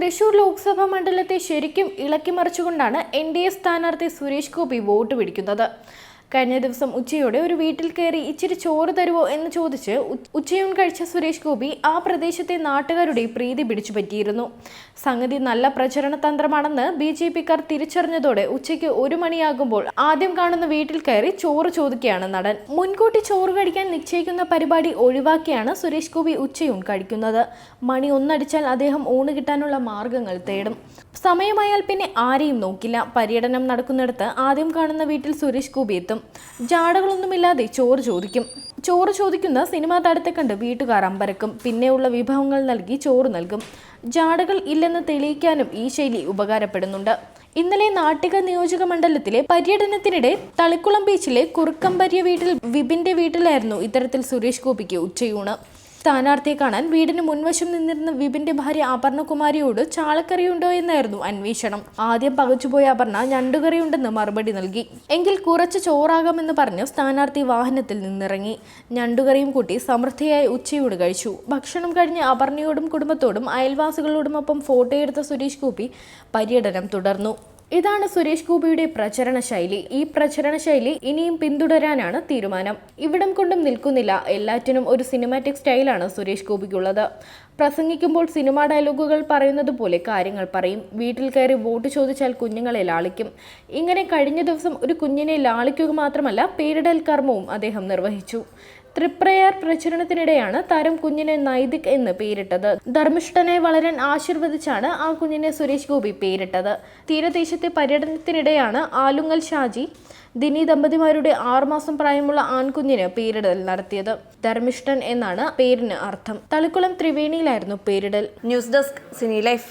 തൃശൂർ ലോക്സഭാ മണ്ഡലത്തെ ശരിക്കും ഇളക്കിമറിച്ചുകൊണ്ടാണ് N D A സ്ഥാനാർത്ഥി സുരേഷ് ഗോപി വോട്ട് പിടിക്കുന്നത്. കഴിഞ്ഞ ദിവസം ഉച്ചയോടെ ഒരു വീട്ടിൽ കയറി ഇച്ചിരി ചോറ് തരുവോ എന്ന് ചോദിച്ച് ഉച്ചയൂൺ കഴിച്ച സുരേഷ് ഗോപി ആ പ്രദേശത്തെ നാട്ടുകാരുടെ പ്രീതി പിടിച്ചു പറ്റിയിരുന്നു. സംഗതി നല്ല പ്രചരണ തന്ത്രമാണെന്ന് ബി ജെ പിക്കാർ തിരിച്ചറിഞ്ഞതോടെ ഉച്ചയ്ക്ക് ഒരു മണിയാകുമ്പോൾ ആദ്യം കാണുന്ന വീട്ടിൽ കയറി ചോറ് ചോദിക്കുകയാണ് നടൻ. മുൻകൂട്ടി ചോറ് കഴിക്കാൻ നിശ്ചയിക്കുന്ന പരിപാടി ഒഴിവാക്കിയാണ് സുരേഷ് ഗോപി ഉച്ചയൂൺ കഴിക്കുന്നത്. മണി ഒന്നടിച്ചാൽ അദ്ദേഹം ഊണ് കിട്ടാനുള്ള മാർഗങ്ങൾ തേടും. സമയമായാൽ പിന്നെ ആരെയും നോക്കില്ല. പര്യടനം നടക്കുന്നിടത്ത് ആദ്യം കാണുന്ന വീട്ടിൽ സുരേഷ് ഗോപി എത്തും. ജാടകളൊന്നുമില്ലാതെ ചോറ് ചോദിക്കും. ചോറ് ചോദിക്കുന്ന സിനിമാ താരത്തെ കണ്ട് വീട്ടുകാർ അമ്പരക്കും. പിന്നെയുള്ള വിഭവങ്ങൾ നൽകി ചോറ് നൽകും. ജാടകൾ ഇല്ലെന്ന് തെളിയിക്കാനും ഈ ശൈലി ഉപകാരപ്പെടുന്നുണ്ട്. ഇന്നലെ നാട്ടിക നിയോജക മണ്ഡലത്തിലെ പര്യടനത്തിനിടെ തളിക്കുളം ബീച്ചിലെ കുറുക്കമ്പര്യ വീട്ടിൽ വിപിന്റെ വീട്ടിലായിരുന്നു ഇത്തരത്തിൽ സുരേഷ് ഗോപിക്ക് ഉച്ചയൂണ്. സ്ഥാനാർത്ഥിയെ കാണാൻ വീടിന് മുൻവശം നിന്നിരുന്ന വിപിന്റെ ഭാര്യ അപർണകുമാരിയോട് ചാളക്കറിയുണ്ടോ എന്നായിരുന്നു അന്വേഷണം. ആദ്യം പകച്ചുപോയ അപർണ ഞണ്ടുകറിയുണ്ടെന്ന് മറുപടി നൽകി. എങ്കിൽ കുറച്ച് ചോറാകാമെന്ന് പറഞ്ഞ് സ്ഥാനാർത്ഥി വാഹനത്തിൽ നിന്നിറങ്ങി. ഞണ്ടുകറിയും കൂട്ടി സമൃദ്ധിയായി ഉച്ചയോട് കഴിച്ചു. ഭക്ഷണം കഴിഞ്ഞ് അപർണയോടും കുടുംബത്തോടും അയൽവാസികളോടുമൊപ്പം ഫോട്ടോയെടുത്ത സുരേഷ് ഗോപി പര്യടനം തുടർന്നു. ഇതാണ് സുരേഷ് ഗോപിയുടെ പ്രചരണ ശൈലി. ഈ പ്രചരണ ശൈലി ഇനിയും പിന്തുടരാനാണ് തീരുമാനം. ഇവിടം കൊണ്ടും നിൽക്കുന്നില്ല. എല്ലാറ്റിനും ഒരു സിനിമാറ്റിക് സ്റ്റൈലാണ് സുരേഷ് ഗോപിക്കുള്ളത്. പ്രസംഗിക്കുമ്പോൾ സിനിമാ ഡയലോഗുകൾ പറയുന്നത് പോലെ കാര്യങ്ങൾ പറയും. വീട്ടിൽ കയറി വോട്ട് ചോദിച്ചാൽ കുഞ്ഞുങ്ങളെ ലാളിക്കും. ഇങ്ങനെ കഴിഞ്ഞ ദിവസം ഒരു കുഞ്ഞിനെ ലാളിക്കുക മാത്രമല്ല പേരിടൽ കർമ്മവും അദ്ദേഹം നിർവഹിച്ചു. തൃപ്രയാർ പ്രചരണത്തിനിടെയാണ് താരം കുഞ്ഞിനെ നൈതിക് എന്ന് പേരിട്ടത്. ധർമ്മിഷ്ഠനെ വളരാൻ ആശീർവദിച്ചാണ് ആ കുഞ്ഞിനെ സുരേഷ് ഗോപി പേരിട്ടത്. തീരദേശത്തെ പര്യടനത്തിനിടെയാണ് ആലുങ്ങൽ ഷാജി ദിനി ദമ്പതിമാരുടെ ആറുമാസം പ്രായമുള്ള ആൺകുഞ്ഞിന് പേരിടൽ നടത്തിയത്. ധർമ്മിഷ്ഠൻ എന്നാണ് പേരിന് അർത്ഥം. തളിക്കുളം ത്രിവേണിയിലായിരുന്നു പേരിടൽ. News desk cine life.